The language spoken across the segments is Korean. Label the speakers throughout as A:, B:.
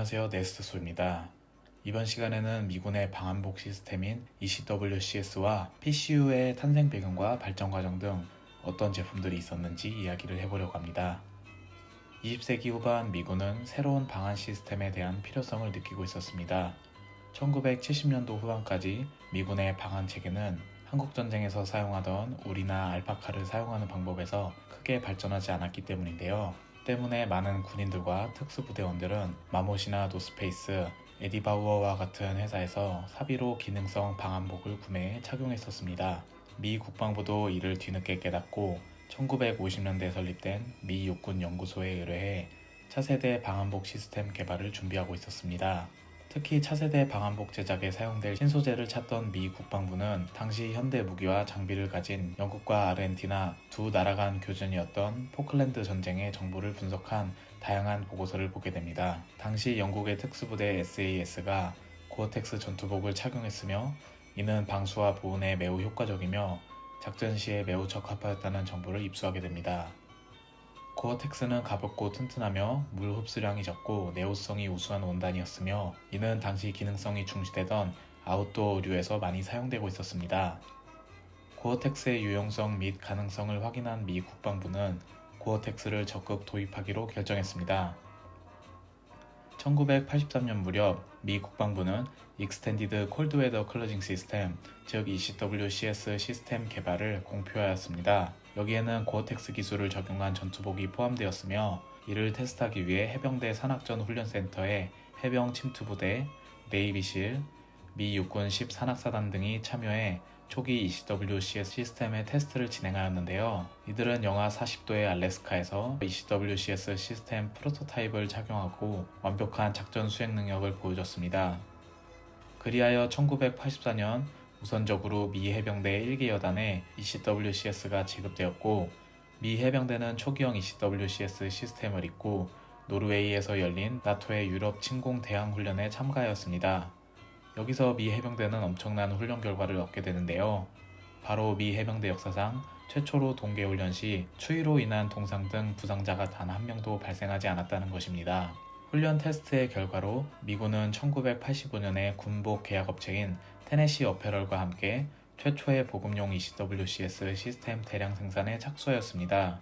A: 안녕하세요. 네스트소입니다. 이번 시간에는 미군의 방한복 시스템인 ECWCS와 PCU의 탄생 배경과 발전 과정 등 어떤 제품들이 있었는지 이야기를 해보려고 합니다. 20세기 후반 미군은 새로운 방한 시스템에 대한 필요성을 느끼고 있었습니다. 1970년도 후반까지 미군의 방한 체계는 한국전쟁에서 사용하던 우리나 알파카를 사용하는 방법에서 크게 발전하지 않았기 때문인데요. 때문에 많은 군인들과 특수부대원들은 마못이나 노스페이스, 에디바우어와 같은 회사에서 사비로 기능성 방한복을 구매해 착용했었습니다. 미 국방부도 이를 뒤늦게 깨닫고 1950년대에 설립된 미 육군 연구소에 의뢰해 차세대 방한복 시스템 개발을 준비하고 있었습니다. 특히 차세대 방한복 제작에 사용될 신소재를 찾던 미 국방부는 당시 현대 무기와 장비를 가진 영국과 아르헨티나 두 나라 간 교전이었던 포클랜드 전쟁의 정보를 분석한 다양한 보고서를 보게 됩니다. 당시 영국의 특수부대 SAS가 고어텍스 전투복을 착용했으며 이는 방수와 보온에 매우 효과적이며 작전 시에 매우 적합하였다는 정보를 입수하게 됩니다. 고어텍스는 가볍고 튼튼하며 물 흡수량이 적고 내구성이 우수한 원단이었으며 이는 당시 기능성이 중시되던 아웃도어류에서 많이 사용되고 있었습니다. 고어텍스의 유용성 및 가능성을 확인한 미 국방부는 고어텍스를 적극 도입하기로 결정했습니다. 1983년 무렵 미 국방부는 익스텐디드 콜드웨더 클러징 시스템, 즉 ECWCS 시스템 개발을 공표하였습니다. 여기에는 고어텍스 기술을 적용한 전투복이 포함되었으며 이를 테스트하기 위해 해병대 산악전 훈련센터의 해병 침투부대, 네이비실, 미 육군 10 산악사단 등이 참여해 초기 ECWCS 시스템의 테스트를 진행하였는데요. 이들은 영하 40도의 알래스카에서 ECWCS 시스템 프로토타입을 착용하고 완벽한 작전 수행 능력을 보여줬습니다. 그리하여 1984년 우선적으로 미 해병대 1기 여단에 ECWCS가 지급되었고 미 해병대는 초기형 ECWCS 시스템을 입고 노르웨이에서 열린 나토의 유럽 침공 대항 훈련에 참가하였습니다. 여기서 미 해병대는 엄청난 훈련 결과를 얻게 되는데요. 바로 미 해병대 역사상 최초로 동계 훈련 시 추위로 인한 동상 등 부상자가 단 한 명도 발생하지 않았다는 것입니다. 훈련 테스트의 결과로 미군은 1985년에 군복 계약업체인 테네시 어페럴과 함께 최초의 보급용 ECWCS 시스템 대량 생산에 착수하였습니다.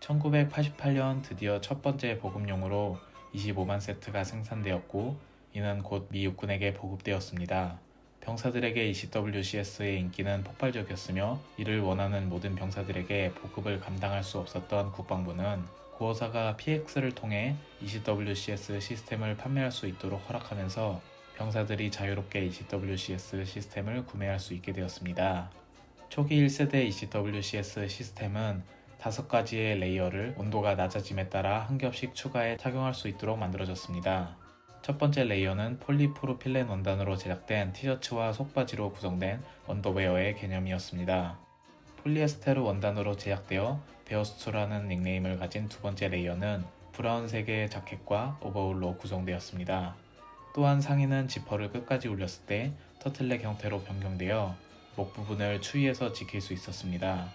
A: 1988년 드디어 첫 번째 보급용으로 25만 세트가 생산되었고 이는 곧 미 육군에게 보급되었습니다. 병사들에게 ECWCS의 인기는 폭발적이었으며 이를 원하는 모든 병사들에게 보급을 감당할 수 없었던 국방부는 구호사가 PX를 통해 ECWCS 시스템을 판매할 수 있도록 허락하면서 병사들이 자유롭게 ECWCS 시스템을 구매할 수 있게 되었습니다. 초기 1세대 ECWCS 시스템은 다섯 가지의 레이어를 온도가 낮아짐에 따라 한 겹씩 추가해 착용할 수 있도록 만들어졌습니다. 첫 번째 레이어는 폴리프로필렌 원단으로 제작된 티셔츠와 속바지로 구성된 언더웨어의 개념이었습니다. 폴리에스테르 원단으로 제작되어 베어스투라는 닉네임을 가진 두 번째 레이어는 브라운색의 자켓과 오버올로 구성되었습니다. 또한 상의는 지퍼를 끝까지 올렸을 때 터틀넥 형태로 변경되어 목 부분을 추위에서 지킬 수 있었습니다.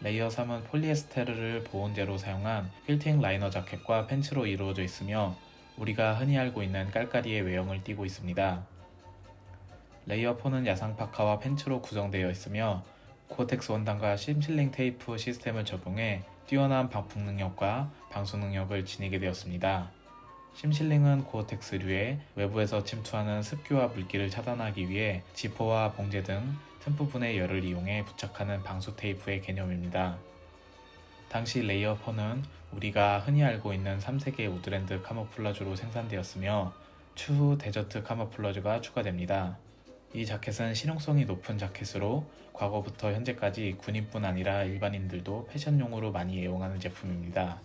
A: 레이어 3은 폴리에스테르를 보온재로 사용한 퀼팅 라이너 자켓과 팬츠로 이루어져 있으며 우리가 흔히 알고 있는 깔깔이의 외형을 띠고 있습니다. 레이어 4는 야상 파카와 팬츠로 구성되어 있으며 코텍스 원단과 심실링 테이프 시스템을 적용해 뛰어난 방풍 능력과 방수 능력을 지니게 되었습니다. 심실링은 고어텍스류의 외부에서 침투하는 습기와 물기를 차단하기 위해 지퍼와 봉제 등 틈 부분의 열을 이용해 부착하는 방수 테이프의 개념입니다. 당시 레이어 4는 우리가 흔히 알고 있는 3세계 우드랜드 카모플라주로 생산되었으며 추후 데저트 카모플라주가 추가됩니다. 이 자켓은 실용성이 높은 자켓으로 과거부터 현재까지 군인뿐 아니라 일반인들도 패션용으로 많이 애용하는 제품입니다.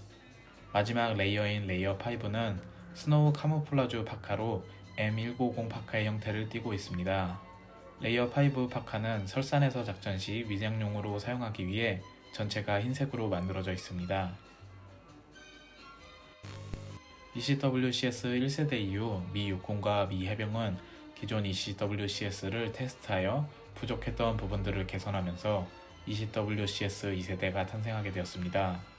A: 마지막 레이어인 레이어 5는 스노우 카모플라주 파카로 M190 파카의 형태를 띠고 있습니다. 레이어 5 파카는 설산에서 작전 시 위장용으로 사용하기 위해 전체가 흰색으로 만들어져 있습니다. ECWCS 1세대 이후 미 육군과 미 해병은 기존 ECWCS를 테스트하여 부족했던 부분들을 개선하면서 ECWCS 2세대가 탄생하게 되었습니다.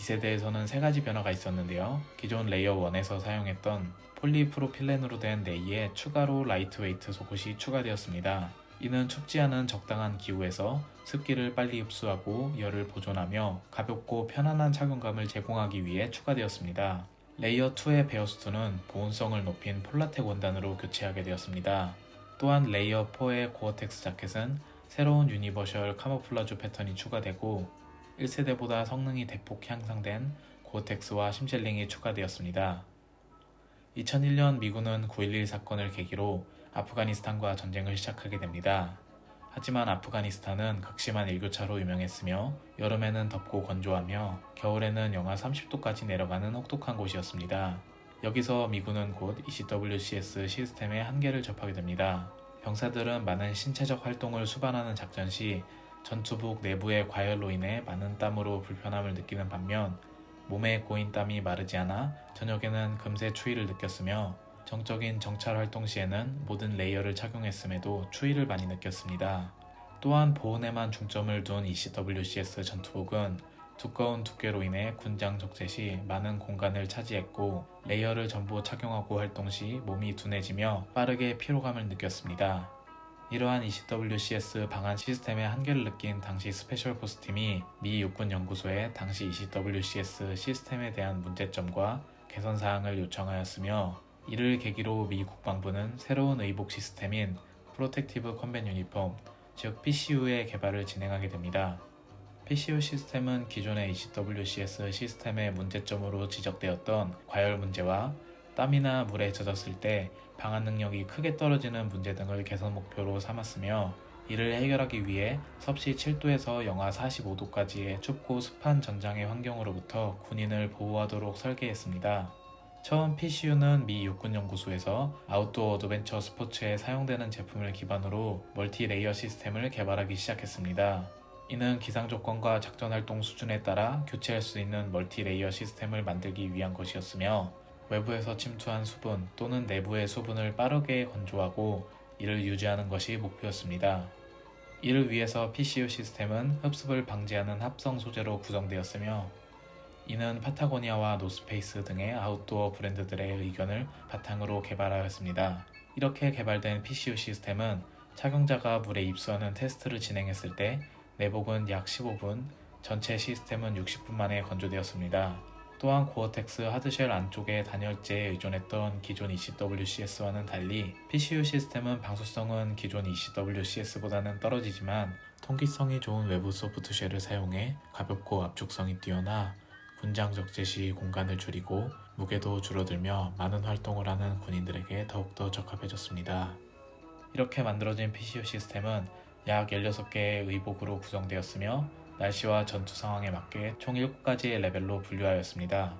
A: 2세대에서는 세 가지 변화가 있었는데요. 기존 레이어 1에서 사용했던 폴리프로필렌으로 된 네이에 추가로 라이트웨이트 속옷이 추가되었습니다. 이는 춥지 않은 적당한 기후에서 습기를 빨리 흡수하고 열을 보존하며 가볍고 편안한 착용감을 제공하기 위해 추가되었습니다. 레이어 2의 베어스트는 보온성을 높인 폴라텍 원단으로 교체하게 되었습니다. 또한 레이어 4의 고어텍스 자켓은 새로운 유니버셜 카모플라주 패턴이 추가되고 1세대보다 성능이 대폭 향상된 고어텍스와 심젤링이 추가되었습니다. 2001년 미군은 9.11 사건을 계기로 아프가니스탄과 전쟁을 시작하게 됩니다. 하지만 아프가니스탄은 극심한 일교차로 유명했으며 여름에는 덥고 건조하며 겨울에는 영하 30도까지 내려가는 혹독한 곳이었습니다. 여기서 미군은 곧 ECWCS 시스템의 한계를 접하게 됩니다. 병사들은 많은 신체적 활동을 수반하는 작전 시 전투복 내부의 과열로 인해 많은 땀으로 불편함을 느끼는 반면 몸에 고인 땀이 마르지 않아 저녁에는 금세 추위를 느꼈으며 정적인 정찰 활동 시에는 모든 레이어를 착용했음에도 추위를 많이 느꼈습니다. 또한 보온에만 중점을 둔 ECWCS 전투복은 두꺼운 두께로 인해 군장 적재 시 많은 공간을 차지했고 레이어를 전부 착용하고 활동 시 몸이 둔해지며 빠르게 피로감을 느꼈습니다. 이러한 ECWCS 방한 시스템의 한계를 느낀 당시 스페셜 포스 팀이 미 육군 연구소에 당시 ECWCS 시스템에 대한 문제점과 개선 사항을 요청하였으며 이를 계기로 미 국방부는 새로운 의복 시스템인 프로텍티브 컴뱃 유니폼, 즉 PCU의 개발을 진행하게 됩니다. PCU 시스템은 기존의 ECWCS 시스템의 문제점으로 지적되었던 과열 문제와 땀이나 물에 젖었을 때 방한 능력이 크게 떨어지는 문제 등을 개선 목표로 삼았으며 이를 해결하기 위해 섭씨 7도에서 영하 45도까지의 춥고 습한 전장의 환경으로부터 군인을 보호하도록 설계했습니다. 처음 PCU는 미 육군연구소에서 아웃도어 어드벤처 스포츠에 사용되는 제품을 기반으로 멀티 레이어 시스템을 개발하기 시작했습니다. 이는 기상 조건과 작전 활동 수준에 따라 교체할 수 있는 멀티 레이어 시스템을 만들기 위한 것이었으며 외부에서 침투한 수분 또는 내부의 수분을 빠르게 건조하고 이를 유지하는 것이 목표였습니다. 이를 위해서 PCU 시스템은 흡습을 방지하는 합성 소재로 구성되었으며 이는 파타고니아와 노스페이스 등의 아웃도어 브랜드들의 의견을 바탕으로 개발하였습니다. 이렇게 개발된 PCU 시스템은 착용자가 물에 입수하는 테스트를 진행했을 때 내복은 약 15분, 전체 시스템은 60분 만에 건조되었습니다. 또한 고어텍스 하드쉘 안쪽의 단열재에 의존했던 기존 ECWCS와는 달리 PCU 시스템은 방수성은 기존 ECWCS보다는 떨어지지만 통기성이 좋은 외부 소프트쉘을 사용해 가볍고 압축성이 뛰어나 군장 적재 시 공간을 줄이고 무게도 줄어들며 많은 활동을 하는 군인들에게 더욱더 적합해졌습니다. 이렇게 만들어진 PCU 시스템은 약 16개의 의복으로 구성되었으며 날씨와 전투 상황에 맞게 총 7가지의 레벨로 분류하였습니다.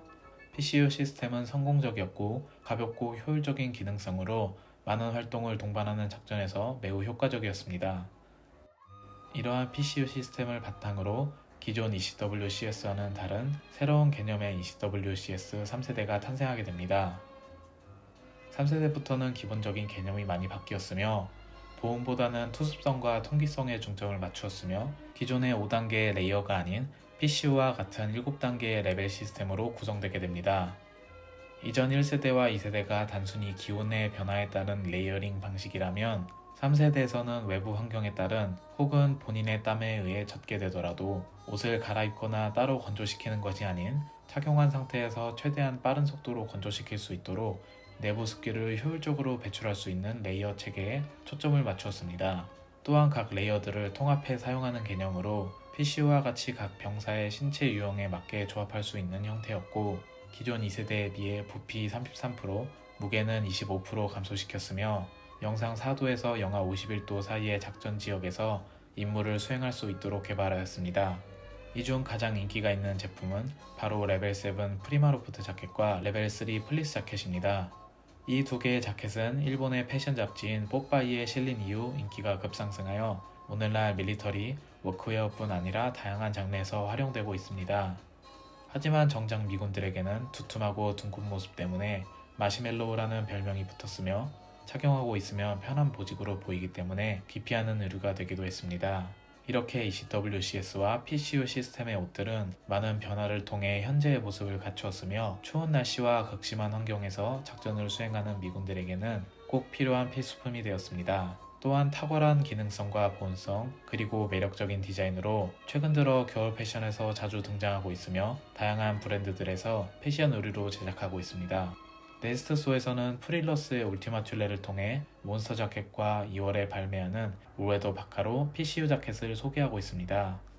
A: PCU 시스템은 성공적이었고 가볍고 효율적인 기능성으로 많은 활동을 동반하는 작전에서 매우 효과적이었습니다. 이러한 PCU 시스템을 바탕으로 기존 ECWCS와는 다른 새로운 개념의 ECWCS 3세대가 탄생하게 됩니다. 3세대부터는 기본적인 개념이 많이 바뀌었으며 보온보다는 투습성과 통기성에 중점을 맞추었으며 기존의 5단계의 레이어가 아닌 PCU와 같은 7단계의 레벨 시스템으로 구성되게 됩니다. 이전 1세대와 2세대가 단순히 기온의 변화에 따른 레이어링 방식이라면 3세대에서는 외부 환경에 따른 혹은 본인의 땀에 의해 젖게 되더라도 옷을 갈아입거나 따로 건조시키는 것이 아닌 착용한 상태에서 최대한 빠른 속도로 건조시킬 수 있도록 내부 습기를 효율적으로 배출할 수 있는 레이어 체계에 초점을 맞추었습니다. 또한 각 레이어들을 통합해 사용하는 개념으로 PCU와 같이 각 병사의 신체 유형에 맞게 조합할 수 있는 형태였고 기존 2세대에 비해 부피 33%, 무게는 25% 감소시켰으며 영상 4도에서 영하 51도 사이의 작전 지역에서 임무를 수행할 수 있도록 개발하였습니다. 이 중 가장 인기가 있는 제품은 바로 레벨 7 프리마로프트 자켓과 레벨 3 플리스 자켓입니다. 이 두 개의 자켓은 일본의 패션 잡지인 뽀빠이에 실린 이후 인기가 급상승하여 오늘날 밀리터리, 워크웨어뿐 아니라 다양한 장르에서 활용되고 있습니다. 하지만 정작 미군들에게는 두툼하고 둥근 모습 때문에 마시멜로우라는 별명이 붙었으며 착용하고 있으면 편한 보직으로 보이기 때문에 기피하는 의류가 되기도 했습니다. 이렇게 ECWCS와 PCU 시스템의 옷들은 많은 변화를 통해 현재의 모습을 갖추었으며 추운 날씨와 극심한 환경에서 작전을 수행하는 미군들에게는 꼭 필요한 필수품이 되었습니다. 또한 탁월한 기능성과 보온성 그리고 매력적인 디자인으로 최근 들어 겨울 패션에서 자주 등장하고 있으며 다양한 브랜드들에서 패션 의류로 제작하고 있습니다. 네스트소에서는 프릴러스의 울티마 튤레를 통해 몬스터 자켓과 2월에 발매하는 우에더 바카로 PCU 자켓을 소개하고 있습니다.